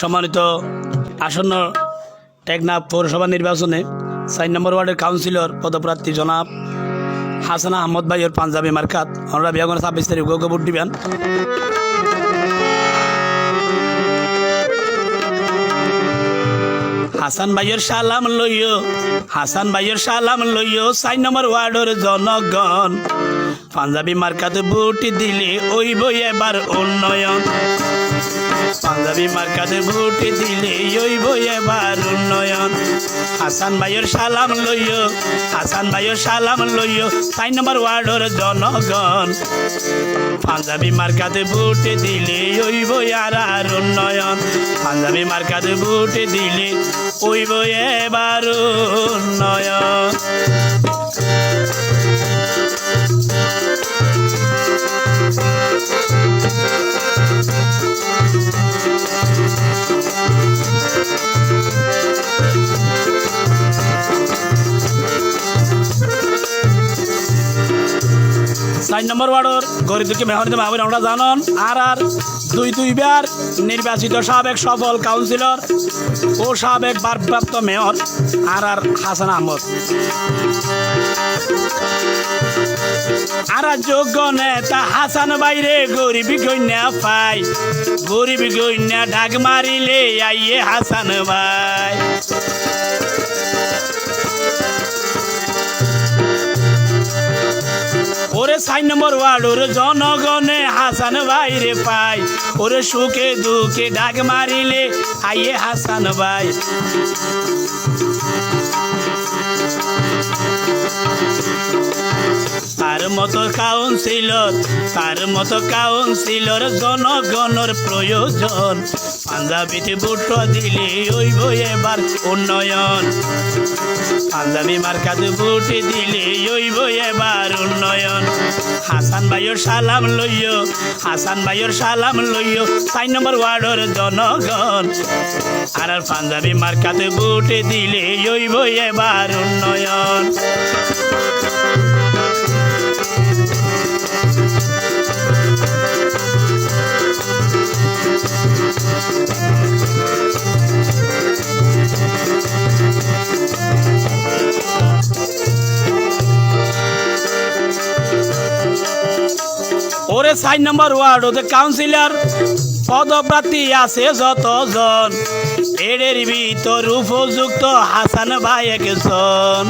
সম্মানিত আসন্ন টেকনাফ পৌরসভা নির্বাচনে চার নম্বর ওয়ার্ডের কাউন্সিলর পদপ্রার্থী জনাব হাসান আহমদ ভাইয়ের পাঞ্জাবি মার্কাত আমরা বিয়াগন ছাব্বিশ তারিখ ভোট দিবেন। হাসান ভাইয়ের সালাম লইও, হাসান ভাইয়ের সালাম লইও, চার নম্বর ওয়ার্ডের জনগণ। পাঞ্জাবি মার্কাতে ভোট দিলে ওই বই এবার উন্নয়ন। পাঞ্জাবি মার্কাতে ভোট দিলে ওই বই এবার উন্নয়ন। হাসান ভাইয়ের সালাম লইও, হাসান ভাইয়ের সালাম লইও চার নম্বর ওয়ার্ডের জনগণ। পাঞ্জাবি মার্কাতে ভোট দিলে ওই বই আর আর উন্নয়ন। পাঞ্জাবি মার্কাতে ভোট দিলে ওই বই এবার উন্নয়ন। চার নম্বর ওয়ার্ডর গরিব দুঃখী মেহনতি মাহবুব আমরা জানন আর আর দুই দুইবার নির্বাচিত সাবেক সফল কাউন্সিলর ও সাবেক ভারপ্রাপ্ত মেয়র আর আর হাসান আহমদ। আর যোগ্য নেতা হাসান বাইরে গরিব গন্যা পাই গরিব গন্যা ডাক মারিলে আইয়ে হাসান ভাই। ওরে সাই নম্বর ওয়ার্ড, ওরে জনগণে হাসান ভাইরে পাই। ওরে সুখে দুঃখে ডাক মারিলে, আইয়ে হাসান ভাই। তার মতো কাউন্সিলর, তার মতো কাউন্সিলর, জনগণের প্রয়োজন। পাঞ্জাবিতে ভোট দিলে ওই বই এবার উন্নয়ন। পাঞ্জাবি মার্কাতে ভোট দিলে ওই বই এবার উন্নয়ন। হাসান ভাইয়ের সালাম লইয় হাসান ভাইয়ের সালাম লইয় চার নম্বর ওয়ার্ডের জনগণ। আর পাঞ্জাবি মার্কাতে ভোট দিলে ওই বই এবার উন্নয়ন। ওরে সাইন নম্বর ওয়ার্ড ওদের কাউন্সিলর পদপ্রার্থী আছে যতজন। এড়ের ভিতর উপযুক্ত হাসান ভাই একজন।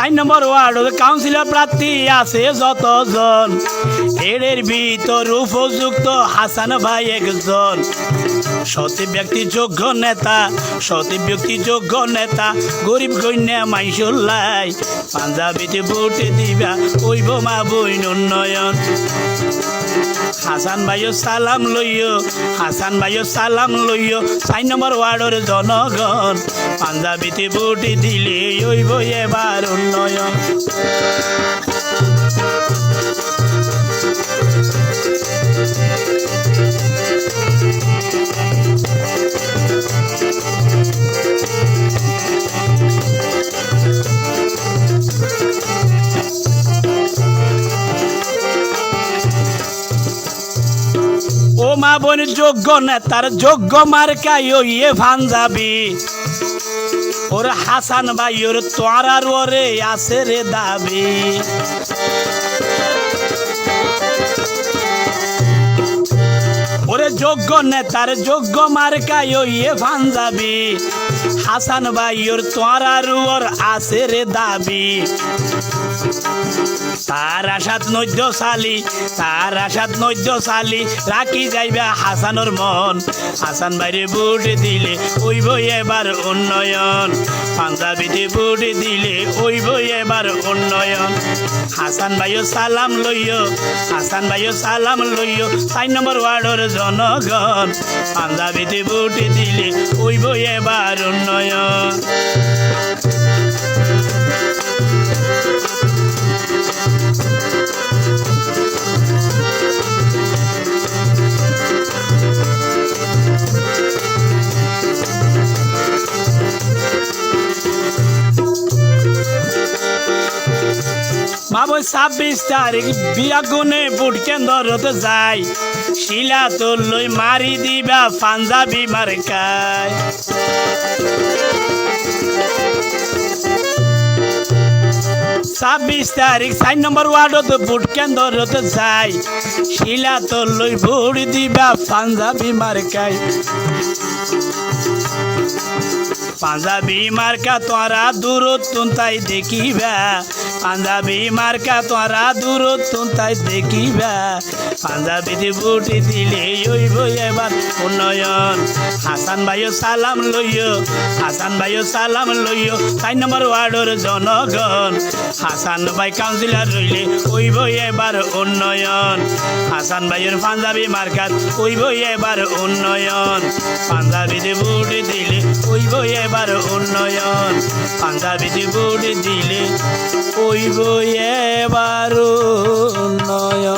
চার নম্বর ওয়ার্ড কাউন্সিলর প্রার্থী আছে যতজন। এর ভিতর উপযুক্ত হাসান ভাই একজন। সতী ব্যক্তি যোগ্য নেতা সতী ব্যক্তি যোগ্য নেতা, গরিব কন্যা মাইসুল্লাই পাঞ্জাবিতে ভোট দিবা, ওই মা বইন উন্নয়ন। হাসান ভাইও সালাম লইও, হাসান ভাইও সালাম লইও চার নম্বর ওয়ার্ডের জনগণ, পাঞ্জাবিতে বুটি দিলে ওইব এবার উন্নয়ন। ও মা বোন যোগ্য নেতার যোগ্য মার্কাই ইয়ে ভাঞ্জাবি ওর হাসান ভাই ওর তোয়ার ওরে আছে রে দাবি। ওরে যোগ্য নেতার যোগ্য মার্কাই ইয়ে ভাঞ্জাবি হাসান ভাই ওর তোয়ার ওর আছে রে দাবি। তার আশাত নৈদ্য সালি তার আশাত নৈদ্য সালি রাখি যাইবা হাসানোর মন। হাসান বাইরে বুট দিলে ওই বই এবার উন্নয়ন। পাঞ্জাবিতে বুট দিলে ওই বই এবার উন্নয়ন। হাসান ভাইও সালাম লইও, হাসান ভাইও সালাম লইও, চার নম্বর ওয়ার্ডের জনগণ। পাঞ্জাবিতে বুট দিলে ওই বই এবার উন্নয়ন। বই ছাব্বিশ তারিখ বিয়াগুনে বুট কেন্দ্রত যাই শিলা তোর লই মারি দিবা পাঞ্জাবি মার্কায়। ছাব্বিশ তারিখ চার নম্বর ওয়ার্ডত ভোট কেন্দ্রত যাই শিলা তোর লই ভোট দিবা পাঞ্জাবি মার্কায়। পাঞ্জাবি মার্কা তোরা দূরত তাই দেখিবা। পাঞ্জাবি মার্কা তোরা দূরত তাই দেখিবা। পাঞ্জাবিতে বুটি দিলে ওইব এবার উন্নয়ন। হাসান ভাইও সালাম লইও, হাসান ভাইও সালাম লইও চার নম্বর ওয়ার্ডের জনগণ। হাসান ভাই কাউন্সিলর রইলে ওইব এবার উন্নয়ন। হাসান ভাইয়ের পাঞ্জাবি মার্কাত ওইব এবার উন্নয়ন। পাঞ্জাবিতে বুটি দিলে ওইব এবার উন্নয়ন। পাঞ্জাবিতে বুটি দিলে হইব এবার নয়